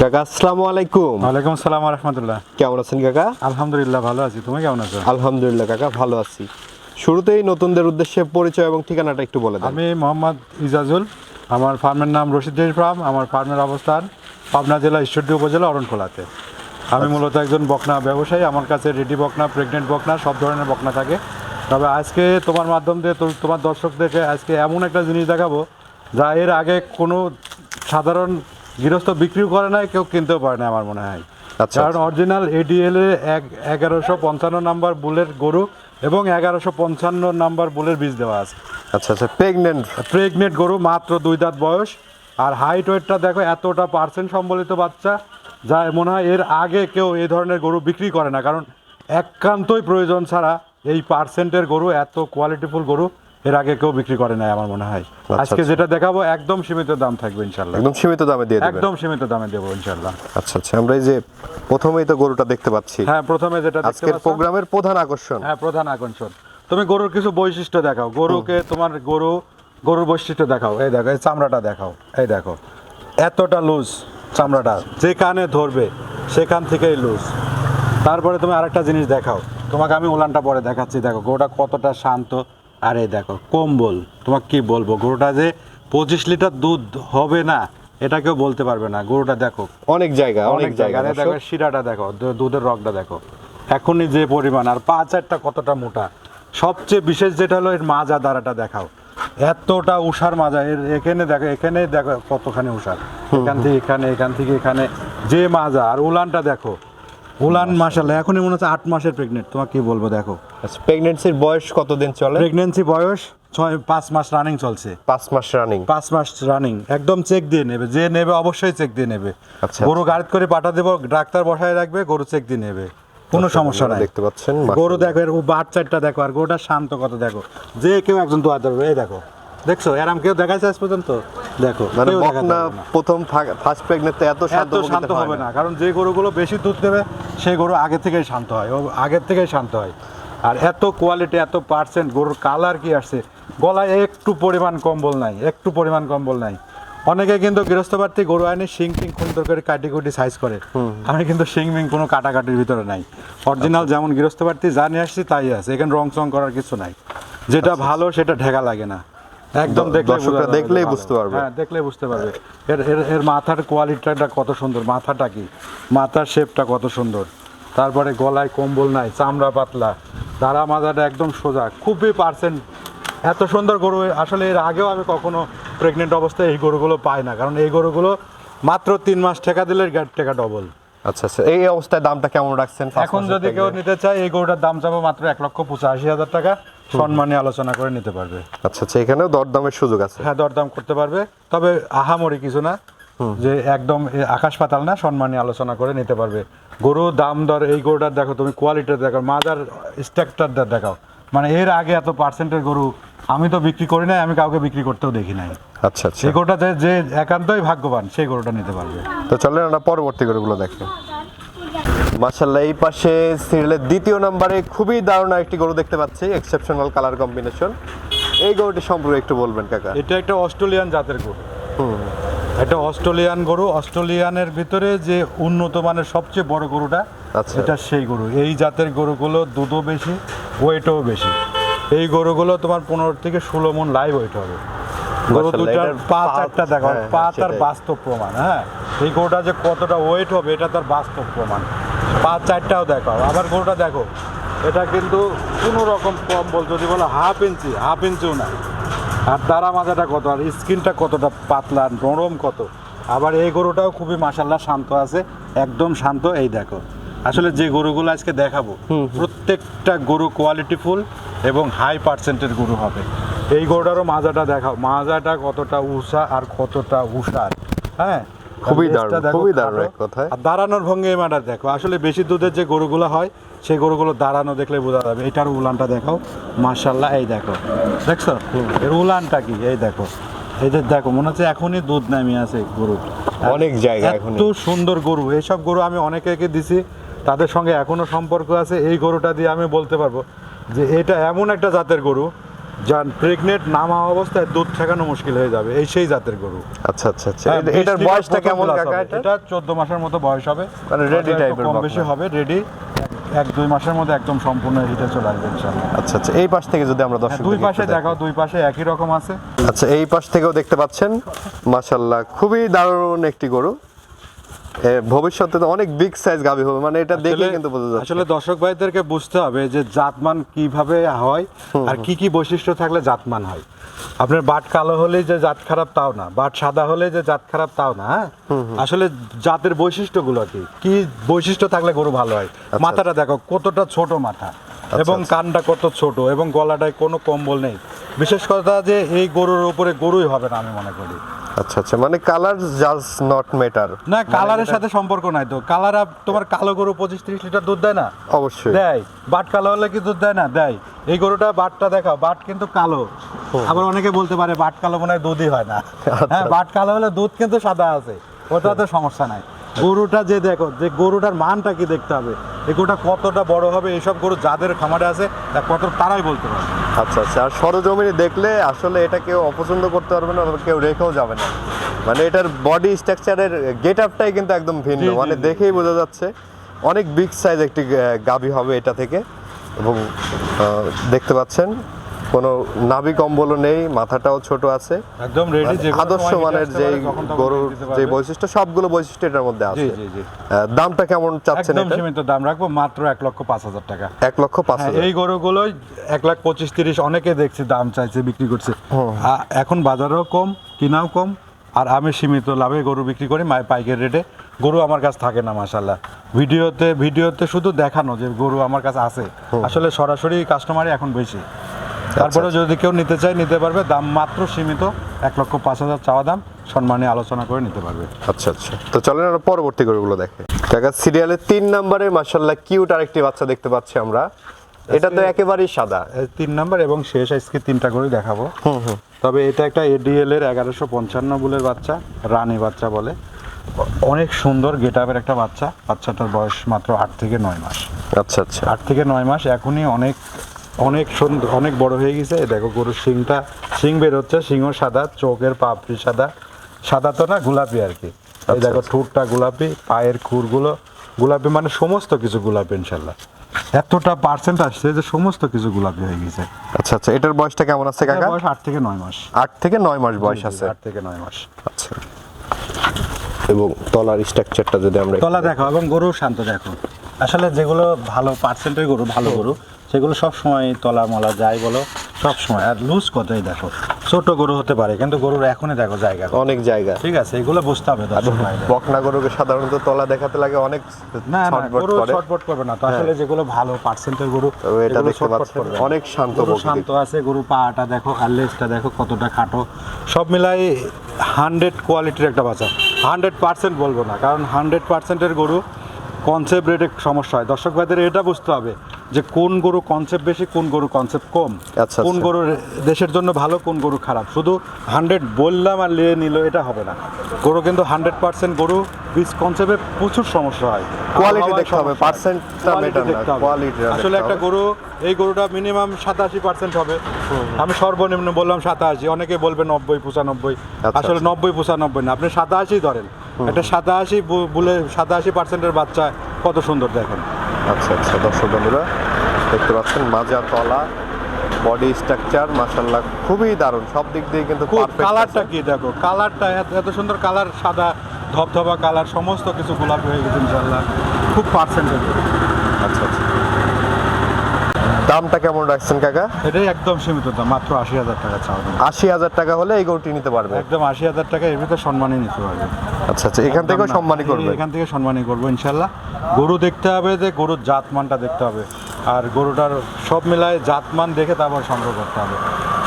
কাকা আসসালামু আলাইকুম। ওয়ালাইকুম সালাম রহমতুল্লাহ। কেমন আছেন কাকা? আলহামদুলিল্লাহ ভালো আছি। তুমি কেমন আছো? আলহামদুলিল্লাহ কাকা ভালো আছি। শুরুতেই নতুনদের উদ্দেশ্যে পরিচয় এবং ঠিকানাটা একটু বলে দেন। আমি মোহাম্মদ ইজাজুল আমার ফার্মের নাম রশিদ ফার্ম আমার ফার্মের অবস্থান পাবনা জেলা ঈশ্বরদী উপজেলা অরণখোলাতে। আমি মূলত একজন বকনা ব্যবসায়ী আমার কাছে রেডি বকনা প্রেগনেন্ট বকনা সব ধরনের বকনা থাকে। তবে আজকে তোমার মাধ্যম দিয়ে তোমার দর্শকদেরকে আজকে এমন একটা জিনিস দেখাবো যা এর আগে কোনো সাধারণ গৃহস্থ বিক্রিও করে না কেউ কিনতেও পারে না আমার মনে হয়। আচ্ছা, কারণ অরিজিনাল এডিএল এ এক এগারোশো পঞ্চান্ন নাম্বার বুলের গরু এবং এগারোশো পঞ্চান্ন নাম্বার বুলের বীজ দেওয়া আছে। আচ্ছা আচ্ছা প্রেগনেন্ট প্রেগনেন্ট গরু মাত্র দুই দাঁত বয়স। আর হাইট ওয়েটটা দেখো এতটা পার্সেন্ট সম্বলিত বাচ্চা যা মনে হয় এর আগে কেউ এই ধরনের গরু বিক্রি করে না। কারণ একান্তই প্রয়োজন ছাড়া এই পার্সেন্টের গরু এত কোয়ালিটিফুল গরু এর আগে কেউ বিক্রি করে নাই আমার মনে হয়। আজকে আচ্ছা। যেটা দেখাবো একদম সীমিত দাম থাকবে ইনশাল্লাহ। একদম সীমিত দামে দিয়ে একদম সীমিত দামে দেবো ইনশাল্লাহ। আচ্ছা আচ্ছা। আমরা এই যে প্রথমেই তো গরুটা দেখতে পাচ্ছি। হ্যাঁ প্রথমে যেটা আজকের প্রোগ্রামের প্রধান আকর্ষণ। হ্যাঁ প্রধান আকর্ষণ। তুমি গরুর কিছু বৈশিষ্ট্য দেখাও। গরুকে তোমার গরু গরুর বৈশিষ্ট্য দেখাও। এই দেখো এই চামড়াটা দেখাও। এই দেখো এতটা লুজ চামড়াটা। যে কানে ধরবে সেখান থেকেই লুজ তারপরে তুমি আরেকটা জিনিস দেখাও। তোমাকে আমি উলানটা পরে দেখাচ্ছি। দেখো গরুটা কতটা শান্ত। আর এই দেখো কম্বল তোমাকে কি বলব? গরুটা যে পঁচিশ লিটার দুধ হবে না এটা কেউ বলতে পারবে না। গরুটা দেখো অনেক জায়গা অনেক জায়গা দেখো শিরাটা দেখো দুধের রগটা দেখো। এখনই যে পরিমাণ আর পা চারটা কতটা মোটা। সবচেয়ে বিশেষ যেটা হলো এর মাজা দ্বারাটা দেখাও। এতটা উষার মাজা এর এখানে দেখো এখানে দেখো কতখানি উষার এখান থেকে এখানে এখান থেকে এখানে। যে মাজা আর উলানটা দেখো উলান মাসাল্লাহ এখনই মনে হচ্ছে আট মাসের প্রেগনেন্ট তোমাকে কি বলব দেখো। আচ্ছা প্রেগনেন্সির বয়স কতদিন চলে? প্রেগনেন্সি বয়স ছয় পাঁচ মাস রানিং চলছে। পাঁচ মাস রানিং পাঁচ মাস রানিং একদম চেক দিয়ে নেবে যে নেবে অবশ্যই চেক দিয়ে নেবে। আচ্ছা, গরু গাড়ি করে পাঠা দেবো ডাক্তার বসায় রাখবে গরু চেক দিয়ে নেবে। কোনো সমস্যা নাই। দেখতে পাচ্ছেন গরু দেখো এর বাট চারটা দেখো আর গরুটা শান্ত কত দেখো। যে কেউ একজন দোয়া ধরবে এই দেখো। দেখছ এরম কেউ দেখাইছে আজ পর্যন্ত? দেখো মানে বকনা প্রথম ফার্স্ট প্রেগনেন্ট এত শান্ত শান্ত হবে না কারণ যে গরুগুলো বেশি দুধ দেবে সেই গরু আগে থেকেই শান্ত হয় ও আগের থেকেই শান্ত হয়। আর এত কোয়ালিটি এত পার্সেন্ট গরুর কালার কি আসছে? গলায় একটু পরিমাণ কম্বল নাই একটু পরিমাণ কম্বল নাই। অনেকে কিন্তু গৃহস্থ গরু আইনে শিং টিং সুন্দর করে কাটি কুটি সাইজ করে আমি কিন্তু শিং মিং কোনো কাটাকাটির ভিতরে নাই। অরিজিনাল যেমন গৃহস্থ প্রার্থী যা নিয়ে আসছি তাই আছে এখানে রং চং করার কিছু নাই। যেটা ভালো সেটা ঢেকা লাগে না। একদম দেখলে দর্শকরা দেখলেই বুঝতে পারবে। হ্যাঁ দেখলে বুঝতে পারবে। এর এর এর মাথার কোয়ালিটিটা কত সুন্দর। মাথাটা কি? মাথার শেপটা কত সুন্দর। তারপরে গলায় কম্বল নাই চামড়া পাতলা। দাঁড়া মাজাটা একদম সোজা। খুবই পার্সেন্ট এত সুন্দর গরু আসলে এর আগেও আমি কখনো প্রেগনেন্ট অবস্থায় এই গরুগুলো পাই না। কারণ এই গরুগুলো মাত্র তিন মাস ঠেকা দিলে গাড়ি টেকা ডবল আচ্ছা আচ্ছা। এই অবস্থায় দামটা কেমন রাখছেন? এখন যদি কেউ নিতে চায় এই গরুটার দাম যাব মাত্র এক লক্ষ পঁচাশি হাজার টাকা। সম্মানে আলোচনা করে নিতে পারবে। আচ্ছা আচ্ছা এখানেও দরদামের সুযোগ আছে। হ্যাঁ দরদাম করতে পারবে। তবে আহামরি কিছু না যে একদম আকাশ পাতাল না সম্মানী আলোচনা করে নিতে পারবে। গরু দাম দর এই গরুটার দেখো তুমি কোয়ালিটিটা দেখো মাজার স্ট্রাকচারটা দেখাও। মানে এর আগে এত পার্সেন্টের গরু আমি তো বিক্রি করি নাই আমি কাউকে বিক্রি করতেও দেখি নাই। আচ্ছা আচ্ছা। সেই গরুটাতে যে একান্তই ভাগ্যবান সেই গরুটা নিতে পারবে। তো চলেন আমরা পরবর্তী গরুগুলো দেখি। মাশাল্লাহ এই পাশে সিরিয়ালের দ্বিতীয় নম্বরে খুবই দারুণ একটি গরু দেখতে পাচ্ছি এক্সেপশনাল কালার কম্বিনেশন এই গরুটি সম্পর্কে একটু বলবেন কাকা। এটা একটা অস্ট্রেলিয়ান জাতের গরু। হুম। এটা অস্ট্রেলিয়ান গরু অস্ট্রেলিয়ানের ভিতরে যে উন্নত মানের সবচেয়ে বড় গরুটা আচ্ছা। এটা সেই গরু। এই জাতের গরুগুলো দুধও বেশি ওয়েটও বেশি। এই গরুগুলো তোমার পনেরো থেকে ষোলো মন লাইভ ওয়েট হবে। গরু দুটার পা পা- চারটা দেখো হ্যাঁ, পা হ্যাঁ, তার বাস্তব প্রমাণ হ্যাঁ। এই গরুটা যে কতটা ওয়েট হবে এটা তার বাস্তব প্রমাণ। পা চারটাও দেখো আবার গরুটা দেখো। এটা কিন্তু কোনো রকম কম বল যদি বলো হাফ ইঞ্চি হাফ ইঞ্চিও না। আর তারা মাজাটা কত আর স্কিনটা কতটা পাতলা নরম কত। আবার এই গরুটাও খুবই মাসাল্লাহ শান্ত আছে একদম শান্ত এই দেখো। আসলে যে গরুগুলো আজকে দেখাবো প্রত্যেকটা গরু কোয়ালিটিফুল এবং হাই পার্সেন্টের গরু হবে। এই গরুটারও মাজাটা দেখাও মাজাটা কতটা উষা আর কতটা উষার হ্যাঁ? খুবই দারুণ, খুবই দারুণ এক কথায়। আর দাঁড়ানোর ভঙ্গি ম্যাটার দেখো। আসলে বেশি দুধের যে গরুগুলো হয় সেই গরুগুলো দাঁড়ানো দেখলে বোঝা যাবে। এটার উলানটা দেখাও। মার্শাল্লাহ এই দেখো। দেখছ? এর উলানটা কি? এই দেখো। এই যে দেখো মনে হচ্ছে এখনই দুধ নামিয়ে আছে গরু। অনেক জায়গা এখনই। এত সুন্দর গরু। এইসব গরু আমি অনেকে দিছি। তাদের সঙ্গে এখনও সম্পর্ক আছে। এই গরুটা দিয়ে আমি বলতে পারব যে এটা এমন একটা জাতের গরু যান প্রেগনেন্ট নামা অবস্থায় দুধ ঠেকানো মুশকিল হয়ে যাবে। এই সেই জাতের গরু। আচ্ছা আচ্ছা আচ্ছা। হ্যাঁ, এটার বয়সটা কেমন কাকা এটা? এটা চোদ্দ মাসের মতো বয়স হবে। মানে রেডি এর কম বেশি হবে রেডি এক দুই মাসের মধ্যে একদম সম্পূর্ণ হিটে চলে আসবে ইনশাল্লাহ। আচ্ছা আচ্ছা এই পাশ থেকে যদি আমরা হ্যাঁ, দর্শক দুই পাশে দেখাও দুই পাশে একই রকম আছে। আচ্ছা এই পাশ থেকেও দেখতে পাচ্ছেন মাশাল্লাহ খুবই দারুণ একটি গরু। ভবিষ্যতে তো অনেক বিগ সাইজ গাবি হবে মানে এটা দেখে কিন্তু বোঝা যাচ্ছে। আসলে দর্শক ভাইদেরকে বুঝতে হবে যে জাতমান কীভাবে হয় আর কি কি বৈশিষ্ট্য থাকলে জাতমান হয়। আপনার বাট কালো হলেই যে জাত খারাপ তাও না বাট সাদা হলে যে জাত খারাপ তাও না হ্যাঁ? আসলে জাতের বৈশিষ্ট্যগুলো কি? কি বৈশিষ্ট্য থাকলে গরু ভালো হয়? মাথাটা দেখো কতটা ছোট মাথা এবং আচ্ছা। কানটা কত ছোট এবং গলাটায় কোনো কম্বল নেই। বিশেষ কথা যে এই গরুর উপরে গরুই হবে না আমি মনে করি। আচ্ছা আচ্ছা মানে কালার জাস্ট নট ম্যাটার না কালারের সাথে সম্পর্ক নাই তো। কালার তোমার কালো গরু পঁচিশ ত্রিশ লিটার দুধ দেয় না? অবশ্যই। দেয়। বাট কালো হলে কি দুধ দেয় না? দেয়। এই গরুটা বাটটা দেখাও বাট কিন্তু কালো। আবার অনেকে বলতে পারে বাট কালো মনে হয় দুধই হয় না। হ্যাঁ বাট কালো হলে দুধ কিন্তু সাদা আছে। ওটাতে সমস্যা নাই। গরুটা যে দেখো যে গরুটার মানটা কি দেখতে হবে? এই গরুটা কতটা বড় হবে? এইসব গরু যাদের খামারে আছে তা কত তারাই বলতে পারে আচ্ছা আচ্ছা। আর সরজমিনে দেখলে আসলে এটা কেউ অপছন্দ করতে পারবে না কেউ রেখেও যাবে না। মানে এটার বডি স্ট্রাকচারের গেট আপটাই কিন্তু একদম ভিন্ন। মানে দেখেই বোঝা যাচ্ছে অনেক বিগ সাইজ একটি গাভী হবে এটা থেকে। এবং দেখতে পাচ্ছেন কোনো নাভি কম্বলও নেই মাথাটাও ছোট আছে। একদম রেডি মানে যে আদর্শ মানের যে গরুর যে বৈশিষ্ট্য সবগুলো বৈশিষ্ট্য এটার মধ্যে আছে। দামটা কেমন চাচ্ছেন একদম সীমিত দাম রাখব মাত্র এক লক্ষ পাঁচ হাজার টাকা। এক লক্ষ পাঁচ হ্যাঁ, হাজার। এই গরুগুলোই এক লাখ পঁচিশ তিরিশ অনেকে দেখছি দাম চাইছে বিক্রি করছে। এখন বাজারও কম কিনাও কম আর আমি সীমিত লাভে গরু বিক্রি করি পাইকারি রেটে। গরু আমার কাছে থাকে না মাসাল্লাহ ভিডিওতে ভিডিওতে শুধু দেখানো যে গরু আমার কাছে আছে। আসলে সরাসরি কাস্টমারই এখন বেশি। তারপরে যদি কেউ নিতে চায় নিতে পারবে। দাম মাত্র সীমিত। এক লক্ষ পাঁচ হাজার চাওয়া দাম। সম্মানে আলোচনা করে নিতে পারবে। আচ্ছা আচ্ছা। তো চলেন আমরা পরবর্তী গরুগুলো দেখে। টাকা সিরিয়ালের তিন নম্বরে মার্শাল্লাহ কিউট আরেকটি বাচ্চা দেখতে পাচ্ছি আমরা। এটা তো একেবারেই সাদা। এই তিন নাম্বার এবং শেষ আজকে তিনটা করে দেখাবো। তবে এটা একটা এডিএল এর এগারোশো পঞ্চান্ন বুলের বাচ্চা রানী বাচ্চা বলে। অনেক সুন্দর গেট আপের একটা বাচ্চা। বাচ্চাটার বয়স মাত্র আট থেকে নয় মাস। আচ্ছা আচ্ছা। আট থেকে নয় মাস। এখনই অনেক অনেক সুন্দর অনেক বড় হয়ে গেছে। এই দেখো গরুর শিংটা। শিং বের হচ্ছে শিংও সাদা চোখের পাপড়ি সাদা। সাদা তো না গোলাপি আর কি। এই দেখো ঠোঁটটা গোলাপি পায়ের খুরগুলো গোলাপি মানে সমস্ত কিছু গোলাপি ইনশাল্লাহ এতটা পার্সেন্ট আসছে যে সমস্ত কিছু গোলাপি হয়ে গেছে। আচ্ছা আচ্ছা এটার বয়সটা কেমন আছে কাকা? বয়স আট থেকে নয় মাস। আট থেকে নয় মাস বয়স আছে। আট থেকে নয় মাস। আচ্ছা। এবং তলার স্ট্রাকচারটা যদি আমরা তলা দেখো এবং গরু শান্ত দেখো। আসলে যেগুলো ভালো পার্সেন্টের গরু ভালো গরু সেগুলো সব সময় তলা মলা যায় বলো সব সময়। আর লুজ কতই দেখো ছোট গরু হতে পারে কিন্তু গরুর এখনই দেখো জায়গা। অনেক জায়গা। ঠিক আছে এগুলো বুঝতে হবে ভাইদের। বকনা গরুকে সাধারণত তলা দেখাতে লাগে অনেক না গরু ছটফট করবে না তো আসলে যেগুলো ভালো পার্সেন্টের গরু এটা দেখতে পাচ্ছেন অনেক শান্ত শান্ত আছে গরু পাটা দেখো আর লেজটা দেখো কতটা খাটো। সব মিলাই হান্ড্রেড কোয়ালিটির একটা বাচ্চা। হান্ড্রেড পার্সেন্ট বলব না কারণ হান্ড্রেড পার্সেন্টের গরু কনসেপ্ট রেটে সমস্যা হয়। দর্শক ভাইদের এটা বুঝতে হবে যে কোন গরু কনসেপ্ট বেশি কোন গরু কনসেপ্ট কম। আচ্ছা, কোন আচ্ছা। গরু দেশের জন্য ভালো কোন গরু খারাপ। শুধু হান্ড্রেড বললাম আর নিয়ে নিল এটা হবে না। গরু কিন্তু হান্ড্রেড পার্সেন্ট গরু বীজ কনসেপ্টে প্রচুর সমস্যা হয়। আবহাওয়ায় দেখতে হবে, সমস্যা হয়। percent-টা Quality matter না, দেখতে হবে। quality টা আসলে একটা গরু এই গরুটা মিনিমাম সাতাশি পার্সেন্ট হবে। আমি সর্বনিম্ন বললাম সাতাশি অনেকে বলবে নব্বই পঁচানব্বই। আচ্ছা, আসলে। নব্বই পঁচানব্বই না আপনি সাতাশি ধরেন। একটা সাতাশি বলে সাতাশি পার্সেন্টের বাচ্চা কত সুন্দর দেখেন। আচ্ছা আচ্ছা দর্শক বন্ধুরা দেখতে পাচ্ছেন মাজা তলা বডি স্ট্রাকচার মাশাল্লাহ খুবই দারুণ। সব দিক দিয়ে কিন্তু খুব কালারটা। কি দেখো? কালারটা এত এত সুন্দর কালার সাদা ধবধবা কালার সমস্ত কিছু গোলাপি হয়ে গেছে ইনশাল্লাহ খুব পার্সেন্টেজ আচ্ছা আচ্ছা। দামটা কেমন রাখছেন কাকা? এটাই একদম সীমিত দাম মাত্র আশি হাজার টাকা চাওয়া। আশি হাজার টাকা হলে এই গরুটি নিতে পারবে? একদম আশি হাজার টাকা এর ভিতরে সম্মানই নিতে পারবে। আচ্ছা আচ্ছা এখান থেকেও না। সম্মানই করবে? এখান থেকে সম্মানই করব ইনশাল্লাহ। গরু দেখতে হবে যে গরুর জাতমানটা দেখতে হবে। আর গরুটার সব মিলায় জাতমান দেখে তারপর সংগ্রহ করতে হবে।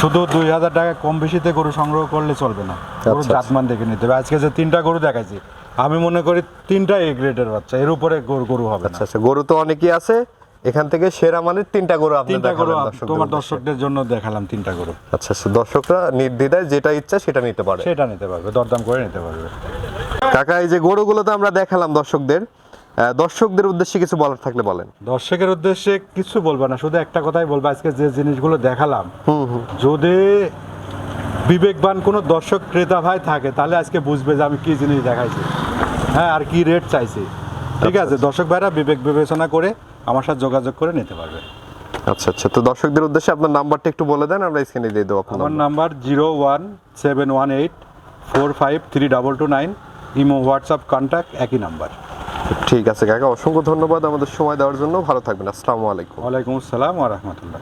শুধু দুই হাজার টাকা কম বেশিতে গরু সংগ্রহ করলে চলবে না। গরুর আচ্ছা। জাতমান দেখে নিতে হবে। আজকে যে তিনটা গরু দেখাইছি আমি মনে করি তিনটা এ গ্রেডের বাচ্চা এর উপরে গরু গরু হবে আচ্ছা আচ্ছা গরু তো অনেকই আছে। এখান থেকে সেরা মানের তিনটা গরু আপনি তিনটা গরু দেখালেন আপ- তোমার দর্শকদের জন্য দেখালাম তিনটা গরু। আচ্ছা আচ্ছা দর্শকরা নির্দ্বিধায় যেটা ইচ্ছা সেটা নিতে পারে। সেটা নিতে পারবে দরদাম করে নিতে পারবে। কাকা এই যে গরুগুলো তো আমরা দেখালাম দর্শকদের দর্শকদের উদ্দেশ্যে কিছু বলার থাকলে বলেন। দর্শকের উদ্দেশ্যে কিছু বলব না শুধু একটা কথাই বলব আজকে যে জিনিসগুলো দেখালাম হুম হুম। যদি বিবেকবান কোনো দর্শক ক্রেতা ভাই থাকে তাহলে আজকে বুঝবে যে আমি কি জিনিস দেখাইছি হ্যাঁ আর কি রেট চাইছি। ঠিক আছে দর্শক ভাইরা বিবেক বিবেচনা করে আমার সাথে যোগাযোগ করে নিতে পারবে। আচ্ছা আচ্ছা তো দর্শকদের উদ্দেশ্যে আপনার নাম্বারটা একটু বলে দেন আমরা স্ক্রিনে দিয়ে দেবো আপনার আমার number. Zero one seven one eight four five three double two nine imo WhatsApp contact একই নাম্বার। ঠিক আছে কাকা অসংখ্য ধন্যবাদ আমাদের সময় দেওয়ার জন্য। ভালো থাকবেন আসসালামু আলাইকুম। ওয়ালাইকুম আসসালাম ওয়া রাহমাতুল্লাহ।